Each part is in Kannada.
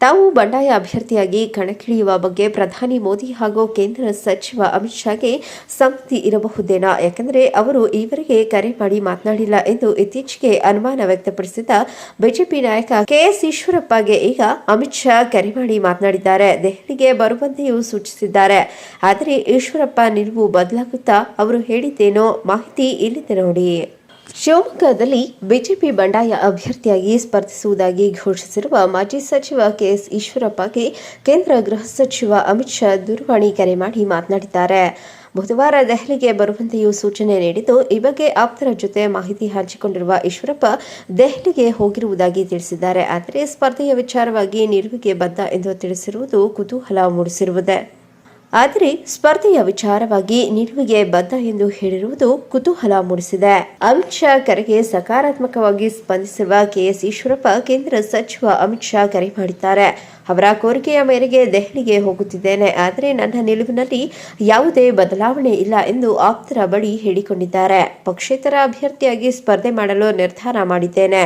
ತಾವು ಬಂಡಾಯ ಅಭ್ಯರ್ಥಿಯಾಗಿ ಕಣಕ್ಕಿಳಿಯುವ ಬಗ್ಗೆ ಪ್ರಧಾನಿ ಮೋದಿ ಹಾಗೂ ಕೇಂದ್ರ ಸಚಿವ ಅಮಿತ್ ಶಾಗೆ ಸಮ್ಮತಿ ಇರಬಹುದೇನಾ? ಯಾಕೆಂದರೆ ಅವರು ಈವರೆಗೆ ಕರೆ ಮಾಡಿ ಮಾತನಾಡಿಲ್ಲ ಎಂದು ಇತ್ತೀಚೆಗೆ ಅನುಮಾನ ವ್ಯಕ್ತಪಡಿಸಿದ್ದ ಬಿಜೆಪಿ ನಾಯಕ ಕೆಎಸ್ ಈಶ್ವರಪ್ಪಗೆ ಈಗ ಅಮಿತ್ ಶಾ ಕರೆ ಮಾಡಿ ಮಾತನಾಡಿದ್ದಾರೆ. ದೆಹಲಿಗೆ ಬರುವಂತೆಯೂ ಸೂಚಿಸಿದ್ದಾರೆ. ಆದರೆ ಈಶ್ವರಪ್ಪ ನಿಲುವು ಬದಲಾಗುತ್ತಾ ಅವರು ಹೇಳಿದ್ದೇನೋ ಮಾಹಿತಿ ಇಲ್ಲಿದೆ ನೋಡಿ. ಶಿವಮೊಗ್ಗದಲ್ಲಿ ಬಿಜೆಪಿ ಬಂಡಾಯ ಅಭ್ಯರ್ಥಿಯಾಗಿ ಸ್ಪರ್ಧಿಸುವುದಾಗಿ ಘೋಷಿಸಿರುವ ಮಾಜಿ ಸಚಿವ ಕೆಎಸ್ ಈಶ್ವರಪ್ಪಗೆ ಕೇಂದ್ರ ಗೃಹ ಸಚಿವ ಅಮಿತ್ ಶಾ ದೂರವಾಣಿ ಕರೆ ಮಾಡಿ ಮಾತನಾಡಿದ್ದಾರೆ. ಬುಧವಾರ ದೆಹಲಿಗೆ ಬರುವಂತೆಯೂ ಸೂಚನೆ ನೀಡಿದ್ದು, ಈ ಬಗ್ಗೆ ಆಪ್ತರ ಜೊತೆ ಮಾಹಿತಿ ಹಂಚಿಕೊಂಡಿರುವ ಈಶ್ವರಪ್ಪ ದೆಹಲಿಗೆ ಹೋಗಿರುವುದಾಗಿ ತಿಳಿಸಿದ್ದಾರೆ. ಆದರೆ, ಸ್ಪರ್ಧೆಯ ವಿಚಾರವಾಗಿ ನಿಲುವಿಗೆ ಬದ್ಧ ಎಂದು ತಿಳಿಸಿರುವುದು ಕುತೂಹಲ ಮೂಡಿಸಿರುವುದೇ. ಆದರೆ ಸ್ಪರ್ಧೆಯ ವಿಚಾರವಾಗಿ ನಿಲುವಿಗೆ ಬದ್ಧ ಎಂದು ಹೇಳಿರುವುದು ಕುತೂಹಲ ಮೂಡಿಸಿದೆ. ಅಮಿತ್ ಶಾ ಕರೆಗೆ ಸಕಾರಾತ್ಮಕವಾಗಿ ಸ್ಪಂದಿಸಿರುವ ಕೆಎಸ್ ಈಶ್ವರಪ್ಪ ಕೇಂದ್ರ ಸಚಿವ ಅಮಿತ್ ಶಾ ಕರೆ ಮಾಡಿದ್ದಾರೆ. ಅವರ ಕೋರಿಕೆಯ ಮೇರೆಗೆ ದೆಹಲಿಗೆ ಹೋಗುತ್ತಿದ್ದೇನೆ. ಆದರೆ ನನ್ನ ನಿಲುವಿನಲ್ಲಿ ಯಾವುದೇ ಬದಲಾವಣೆ ಇಲ್ಲ ಎಂದು ಆಪ್ತರ ಬಳಿ ಹೇಳಿಕೊಂಡಿದ್ದಾರೆ. ಪಕ್ಷೇತರ ಅಭ್ಯರ್ಥಿಯಾಗಿ ಸ್ಪರ್ಧೆ ಮಾಡಲು ನಿರ್ಧಾರ ಮಾಡಿದ್ದೇನೆ.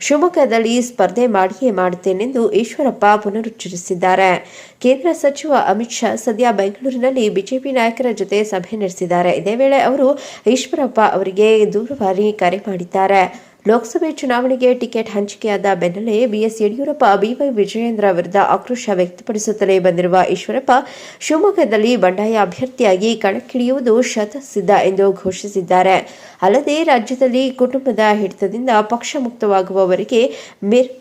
ಶಿವಮೊಗ್ಗದಲ್ಲಿ ಸ್ಪರ್ಧೆ ಮಾಡಿಯೇ ಮಾಡುತ್ತೇನೆಂದು ಈಶ್ವರಪ್ಪ ಪುನರುಚ್ಚರಿಸಿದ್ದಾರೆ. ಕೇಂದ್ರ ಸಚಿವ ಅಮಿತ್ ಶಾ ಸದ್ಯ ಬೆಂಗಳೂರಿನಲ್ಲಿ ಬಿಜೆಪಿ ನಾಯಕರ ಜೊತೆ ಸಭೆ ನಡೆಸಿದ್ದಾರೆ. ಇದೇ ವೇಳೆ ಅವರು ಈಶ್ವರಪ್ಪ ಅವರಿಗೆ ದೂರವಾಣಿ ಕರೆ ಮಾಡಿದ್ದಾರೆ. ಲೋಕಸಭೆ ಚುನಾವಣೆಗೆ ಟಿಕೆಟ್ ಹಂಚಿಕೆಯಾದ ಬೆನ್ನಲ್ಲೇ ಬಿಎಸ್ ಯಡಿಯೂರಪ್ಪ, ಬಿವೈ ವಿಜಯೇಂದ್ರ ವಿರುದ್ಧ ಆಕ್ರೋಶ ವ್ಯಕ್ತಪಡಿಸುತ್ತಲೇ ಬಂದಿರುವ ಈಶ್ವರಪ್ಪ, ಶಿವಮೊಗ್ಗದಲ್ಲಿ ಬಂಡಾಯ ಅಭ್ಯರ್ಥಿಯಾಗಿ ಕಣಕ್ಕಿಳಿಯುವುದು ಶತಸಿದ್ಧ ಎಂದು ಘೋಷಿಸಿದ್ದಾರೆ. ಅಲ್ಲದೆ ರಾಜ್ಯದಲ್ಲಿ ಕುಟುಂಬದ ಹಿಡಿತದಿಂದ ಪಕ್ಷ ಮುಕ್ತವಾಗುವವರೆಗೆ ಮಿರ್